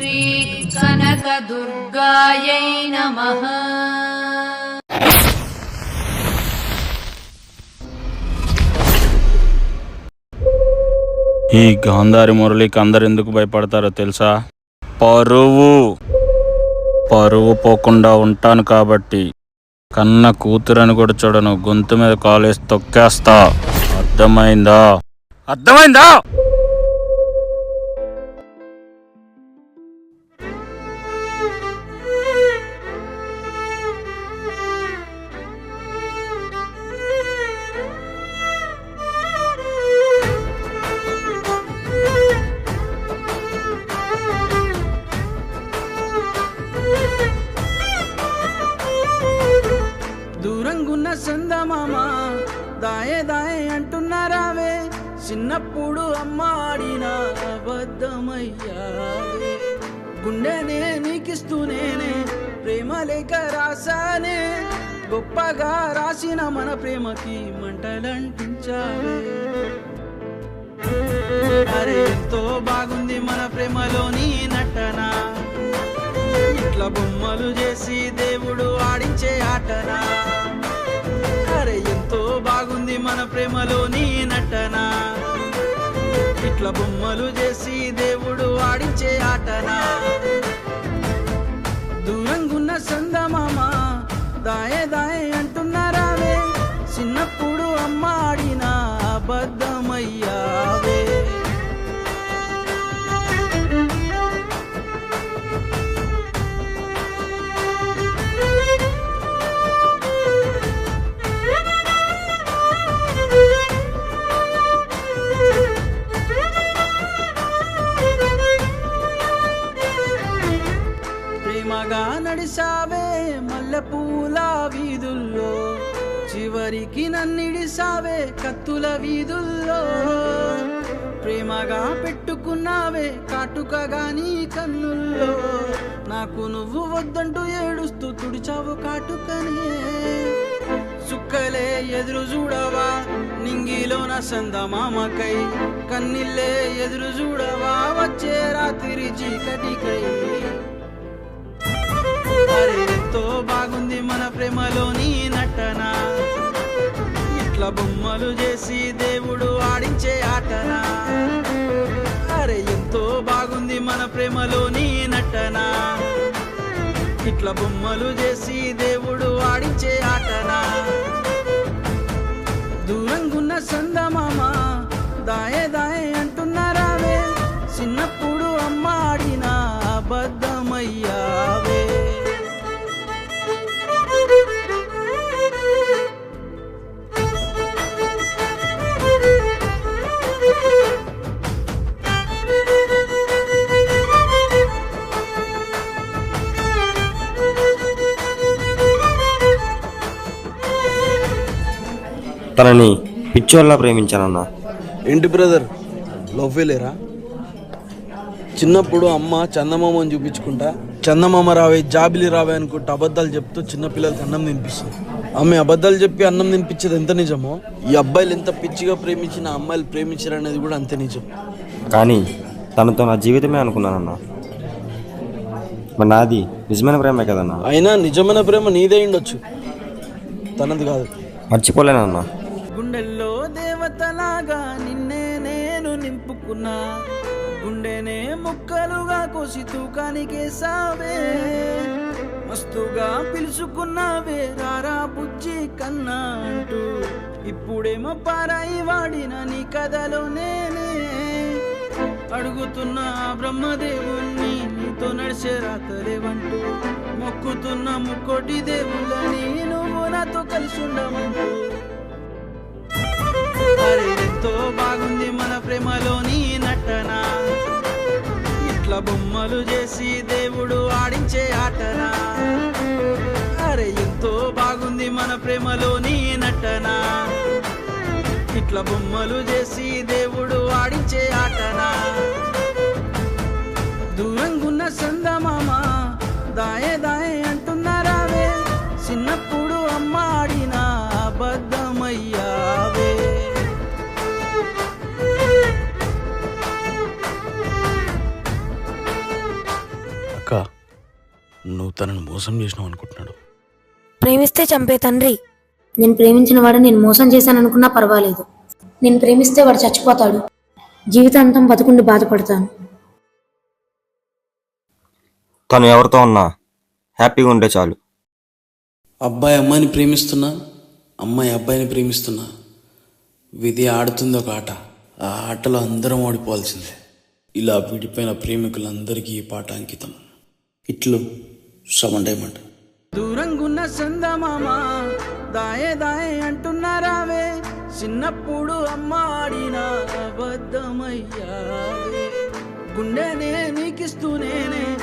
శ్రీ కనకదుర్గాయై నమ ఈ గాంధారి మురళికి అందరు ఎందుకు భయపడతారో తెలుసా? పరువు. పరువు పోకుండా ఉంటాను కాబట్టి. కన్న కూతురని కూడా చూడను. గొంతు మీద కాలేసి తొక్కేస్తా. అర్థమైందా? అర్థమైందా? చిన్నప్పుడు అమ్మాడిన అబద్ధమయ్యా గుండెనే నీకిస్తూనేనే ప్రేమ లేక రాసానే. గొప్పగా రాసిన మన ప్రేమకి మంటలంటించావే. అరే ఎంతో బాగుంది మన ప్రేమలోని నటన. ఇట్లా బొమ్మలు చేసి దేవుడు ఆడించే ఆటనా? అరే ఎంతో బాగుంది మన ప్రేమలోని నటన. ఇట్లా బొమ్మలు చేసి దేవుడు ఆడించే ఆటనా. దూరంగున్న సందమామ దాయే దాయే అంటున్నారావే. చిన్నప్పుడు అమ్మ ఆడిన అబద్ధమయ్యావే ప్రేమగా నడిసావే మల్లెపూల వీధుల్లో. చివరికి నన్నిడిసావే కత్తుల వీధుల్లో. ప్రేమగా పెట్టుకున్నావే కాటుకగా నీ కన్నుల్లో. నాకు నువ్వు వద్దంటూ ఏడుస్తూ తుడిచావు కాటుకనే. చుక్కలే ఎదురు చూడవా నింగిలోన సందమామకై కన్నిల్లే ఎదురు చూడవా వచ్చే రాత్రి చీకటికై. మన ప్రేమలోని నటన. ఇట్లా బొమ్మలు చేసి దేవుడు ఆడించే ఆటన? అరే ఎంతో బాగుంది మన ప్రేమలోని నటన. ఇట్లా బొమ్మలు చేసి దేవుడు ఆడించే ఆటన? దూరంగున్న సందమామ దాయే దాయే అంటున్నారావే. చిన్నప్పుడు అమ్మ ఆడి తనని పిచ్చోళ్ళ ప్రేమించానన్నా. ఏంటి బ్రదర్? లవ్ ఫెయిలేరా చిన్నప్పుడు అమ్మ చందమామని చూపించుకుంటా చందమామ రావే జాబిలి రావే అనుకుంటా అబద్ధాలు చెప్తూ చిన్న పిల్లలకి అన్నం తినిపిస్తుంది. ఆమె అబద్ధాలు చెప్పి అన్నం తినిపించేది ఎంత నిజమో ఈ అబ్బాయిలు ఎంత పిచ్చిగా ప్రేమించిన అమ్మాయిలు ప్రేమించారనేది కూడా అంతే నిజం. కానీ తనతో నా జీవితమే అనుకున్నానన్నా. మరి నాది నిజమైన ప్రేమే కదన్నా? అయినా నిజమైన ప్రేమ నీదే ఉండొచ్చు. తనది కాదు. మర్చిపోలేనన్నా. గుండెల్లో దేవతలాగా నిన్నే నేను నింపుకున్నా. గుండెనే ముక్కలుగా కోసి తూకానికేసావే మస్తుగా పిలుచుకున్నావే రారా బుజ్జి కన్నా అంటూ. ఇప్పుడేమో పారాయి వాడిన నీ కథలో నేనే. అడుగుతున్న బ్రహ్మదేవుణ్ణి నీతో నడిచే రాతలేవంటూ. మొక్కుతున్న ముక్కోటి దేవుళ్ళని నువ్వు నాతో కలిసి ఉండమంటూ. ఎంతో బాగుంది మన ప్రేమలోని నటన. ఇట్లా బొమ్మలు చేసి దేవుడు ఆడించే ఆటనా? అరే ఎంతో బాగుంది మన ప్రేమలోని నటన. ఇట్లా బొమ్మలు చేసి దేవుడు ఆడించే ఆటనా? దూరంగున్న సందమామ దాయే దాయే అంటున్నారావే. చిన్నప్పుడు అమ్మ ఆడి తనని మోసం చేసినావు అనుకుంటున్నాడు. ప్రేమిస్తే చంపే తండ్రి. నేను ప్రేమించిన వాడు నేను మోసం చేశాను అనుకున్నా పర్వాలేదు. నేను ప్రేమిస్తే వాడు చచ్చిపోతాడు. జీవితాంతం బతుకుండి బాధపడతాను. తను ఎవరితో ఉన్నా హ్యాపీగా ఉంటే చాలు. అబ్బాయి అమ్మాయిని ప్రేమిస్తున్నా అమ్మాయి అబ్బాయిని ప్రేమిస్తున్నా విధి ఆడుతుంది ఒక ఆట. ఆ ఆటలో అందరం ఓడిపోవాల్సిందే. ఇలా విడిపోయిన ప్రేమికులందరికీ ఈ పాట అంకితం. ఇట్లు. సెవెన్ డైమండ్ దూరంగున్న సందమామ దాయే దాయే అంటున్నారావే. చిన్నప్పుడు అమ్మ ఆడిన అబద్ధమయ్యావే. గుండెనే నీకిస్తూనేనే